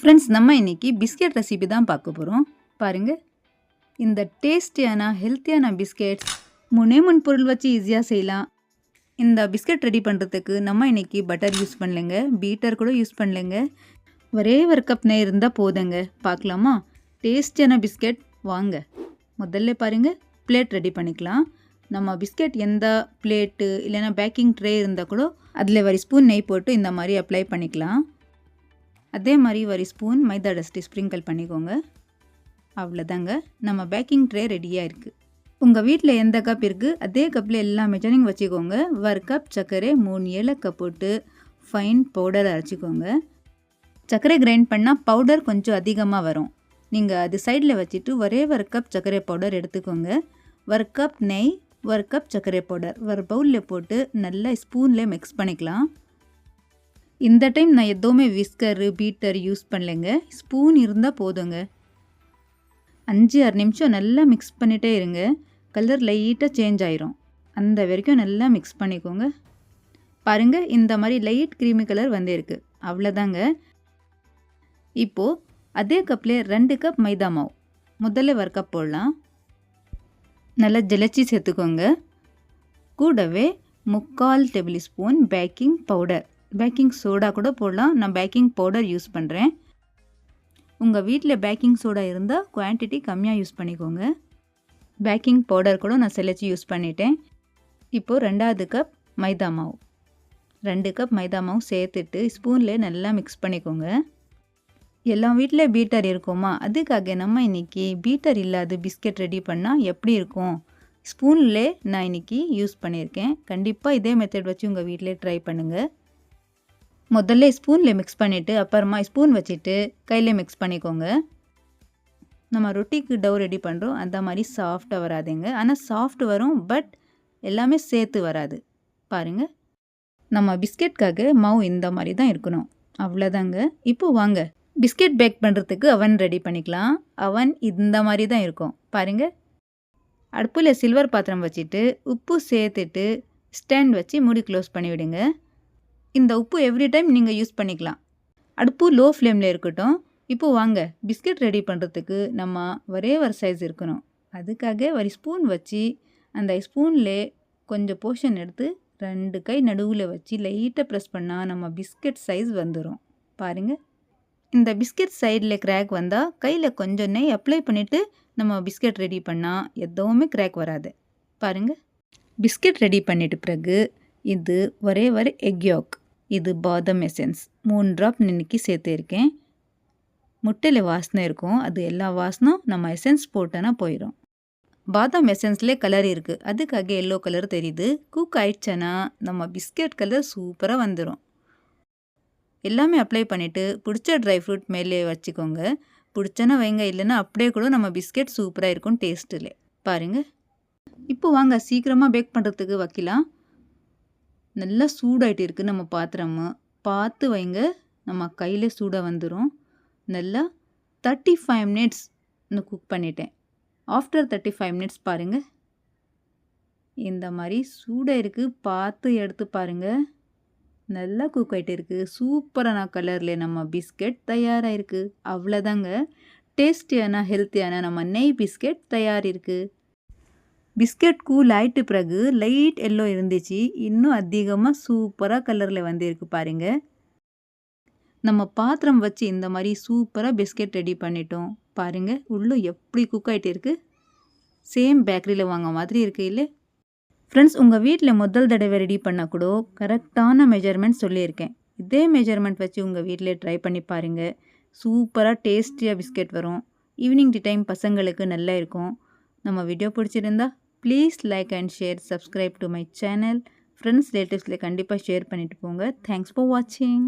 Friends நம்ம இன்னைக்கு biscuit recipe தான் பார்க்க போகிறோம் பாருங்கள் இந்த டேஸ்டியான ஹெல்த்தியான பிஸ்கெட்ஸ் முனே முன் பொருள் வச்சு ஈஸியாக செய்யலாம். இந்த பிஸ்கெட் ரெடி பண்ணுறதுக்கு நம்ம இன்றைக்கி பட்டர் யூஸ் பண்ணலைங்க. பீட்டர் கூட யூஸ் பண்ணலைங்க. ஒரே ஒரு கப் நெய் இருந்தால் போதுங்க. பார்க்கலாமா? டேஸ்டியான பிஸ்கெட் வாங்க. முதல்ல பாருங்கள் பிளேட் ரெடி பண்ணிக்கலாம். நம்ம பிஸ்கெட் எந்த பிளேட்டு இல்லைன்னா பேக்கிங் ட்ரே இருந்தால் கூட அதில் ஒரு ஸ்பூன் நெய் போட்டு இந்த மாதிரி அப்ளை பண்ணிக்கலாம். அதே மாதிரி ஒரு ஸ்பூன் மைதா டஸ்ட்டு ஸ்ப்ரிங்கிள் பண்ணிக்கோங்க. அவ்வளோதாங்க நம்ம பேக்கிங் ட்ரே ரெடியாக இருக்குது உங்கள் வீட்டில் எந்த கப் இருக்குது அதே கப்பில் எல்லா மெஜரிங் வச்சுக்கோங்க. ஒரு கப் சர்க்கரை மூணு ஏலக்காய் போட்டு ஃபைன் பவுடர் அரைச்சிக்கோங்க. சர்க்கரை கிரைண்ட் பண்ணால் பவுடர் கொஞ்சம் அதிகமாக வரும். நீங்கள் அது சைடில் வச்சுட்டு ஒரே ஒரு கப் சர்க்கரை பவுடர் எடுத்துக்கோங்க. ஒரு கப் நெய் ஒரு கப் சர்க்கரை பவுடர் ஒரு பவுலில் போட்டு நல்லா ஸ்பூனில் மிக்ஸ் பண்ணிக்கலாம். இந்த டைம் நான் எதுவுமே விஸ்கரு பீட்டர் யூஸ் பண்ணலைங்க. ஸ்பூன் இருந்தால் போதுங்க. அஞ்சு ஆறு நிமிஷம் நல்லா மிக்ஸ் பண்ணிகிட்டே இருங்க. கலர் லைட்டாக சேஞ்ச் ஆயிரும். அந்த வரைக்கும் நல்லா மிக்ஸ் பண்ணிக்கோங்க. பாருங்கள் இந்த மாதிரி லைட் க்ரீமி கலர் வந்திருக்கு. அவ்வளோதாங்க இப்போது அதே கப்லேயே ரெண்டு கப் மைதா மாவு. முதல்ல ஒரு கப் போடலாம். நல்லா ஜெலச்சி சேர்த்துக்கோங்க. கூடவே முக்கால் table spoon baking powder baking soda கூட போடலாம். நான் பேக்கிங் பவுடர் யூஸ் பண்ணுறேன் உங்கள் வீட்டில் பேக்கிங் சோடா இருந்தால் குவான்டிட்டி கம்மியாக யூஸ் பண்ணிக்கோங்க. பேக்கிங் பவுடர் கூட நான் செலச்சு யூஸ் பண்ணிட்டேன். இப்போது ரெண்டாவது கப் மைதா மாவு. ரெண்டு கப் மைதா மாவு சேர்த்துட்டு ஸ்பூனில் நல்லா மிக்ஸ் பண்ணிக்கோங்க. எல்லா வீட்டில் பீட்டர் இருக்குமா? அதுக்காக நம்ம இன்றைக்கி பீட்டர் இல்லாத பிஸ்கெட் ரெடி பண்ணால் எப்படி இருக்கும்? ஸ்பூனில் நான் இன்றைக்கி யூஸ் பண்ணியிருக்கேன். கண்டிப்பாக இதே மெத்தட் வச்சு உங்கள் வீட்டிலே ட்ரை பண்ணுங்கள் முதல்ல ஸ்பூனில் மிக்ஸ் பண்ணிவிட்டு அப்புறமா ஸ்பூன் வச்சுட்டு கையில் மிக்ஸ் பண்ணிக்கோங்க. நம்ம ரொட்டிக்கு டவ் ரெடி பண்ணுறோம் அந்த மாதிரி சாஃப்டாக வராதுங்க. ஆனால் சாஃப்ட் வரும் பட் எல்லாமே சேர்த்து வராது. பாருங்கள் நம்ம பிஸ்கெட்காக மாவு இந்த மாதிரி தான் இருக்கணும். அவ்வளோதாங்க இப்போ வாங்க. பிஸ்கெட் பேக் பண்ணுறதுக்கு அவன் ரெடி பண்ணிக்கலாம். அவன் இந்த மாதிரி தான் இருக்கும். பாருங்கள் அடுப்பில் சில்வர் பாத்திரம் வச்சுட்டு உப்பு சேர்த்துட்டு ஸ்டாண்ட் வச்சு மூடி க்ளோஸ் பண்ணிவிடுங்க. இந்த உப்பு எவ்ரி டைம் நீங்கள் யூஸ் பண்ணிக்கலாம். அடுப்பு லோ ஃப்ளேமில் இருக்கட்டும். இப்போது வாங்க பிஸ்கெட் ரெடி பண்ணுறதுக்கு நம்ம ஒரே ஒரு சைஸ் இருக்கணும். அதுக்காக ஒரு ஸ்பூன் வச்சு அந்த ஸ்பூனில் கொஞ்சம் போர்ஷன் எடுத்து ரெண்டு கை நடுவில் வச்சு லைட்டாக ப்ரெஸ் பண்ணால் நம்ம பிஸ்கெட் சைஸ் வந்துடும் பாருங்கள் இந்த பிஸ்கெட் சைடில் கிராக் வந்தால் கையில் கொஞ்சம் நெய் அப்ளை பண்ணிவிட்டு நம்ம பிஸ்கெட் ரெடி பண்ணால் எதுவுமே கிராக் வராது. பாருங்கள் பிஸ்கெட் ரெடி பண்ணிட்டு பிறகு இது ஒரே ஒரு எக் யோக் இது பாதம் எசன்ஸ். மூணு ட்ராப் இன்னைக்கு சேர்த்துருக்கேன். முட்டையில் வாசனை இருக்கும். அது எல்லா வாசனும் நம்ம எசன்ஸ் போட்டோன்னா போயிடும் பாதாம் எசன்ஸ்லே கலர் இருக்குது அதுக்காக எல்லோ கலர் தெரியுது. குக் ஆயிடுச்சேன்னா நம்ம பிஸ்கெட் கலர் சூப்பராக வந்துடும் எல்லாமே அப்ளை பண்ணிவிட்டு பிடிச்ச ட்ரை ஃப்ரூட் மேலே வச்சுக்கோங்க. பிடிச்சனா வைங்க. இல்லைன்னா அப்படியே கூட நம்ம பிஸ்கெட் சூப்பராக இருக்கும் டேஸ்ட்டில் பாருங்கள் இப்போ வாங்க. சீக்கிரமாக பேக் பண்ணுறதுக்கு வைக்கலாம் நல்லா சூடாயிட்டு இருக்குது நம்ம பாத்திரமு. பார்த்து வைங்க நம்ம கையில் சூடாக வந்துடும் நல்லா தேர்ட்டி ஃபைவ் மினிட்ஸ் நான் குக் பண்ணிட்டேன். ஆஃப்டர் தேர்ட்டி ஃபைவ் மினிட்ஸ் பாருங்கள் இந்த மாதிரி சூடாக இருக்குது பார்த்து எடுத்து பாருங்கள் நல்லா குக் ஆகிட்டு இருக்குது சூப்பரான கலரில் நம்ம பிஸ்கெட் தயாராக இருக்குது அவ்வளோதாங்க டேஸ்டியான ஹெல்த்தியான நம்ம நெய் பிஸ்கெட் தயார் இருக்குது பிஸ்கெட் கூல் பிறகு லைட் எல்லோ இருந்துச்சு. இன்னும் அதிகமாக சூப்பராக கலரில் வந்திருக்கு பாருங்க. நம்ம பாத்திரம் வச்சு இந்த மாதிரி சூப்பராக பிஸ்கெட் ரெடி பண்ணிட்டோம். பாருங்க உள்ளே எப்படி குக் ஆகிட்டு இருக்குது சேம் பேக்கரியில் வாங்க மாதிரி இருக்கு இல்லை? ஃப்ரெண்ட்ஸ் உங்கள் வீட்டில் முதல் தடவை ரெடி பண்ணால் கூட கரெக்டான மெஜர்மெண்ட் சொல்லியிருக்கேன். இதே மெஜர்மெண்ட் வச்சு உங்கள் வீட்டில் ட்ரை பண்ணி பாருங்கள் சூப்பராக டேஸ்டியாக பிஸ்கெட் வரும். ஈவினிங் டைம் பசங்களுக்கு நல்லா இருக்கும். நம்ம வீடியோ பிடிச்சிருந்தா please like and share subscribe to my channel friends ரிலேட்டிவ்ஸில் கண்டிப்பாக ஷேர் பண்ணிவிட்டு போங்க. தேங்க்ஸ் ஃபார் வாட்சிங்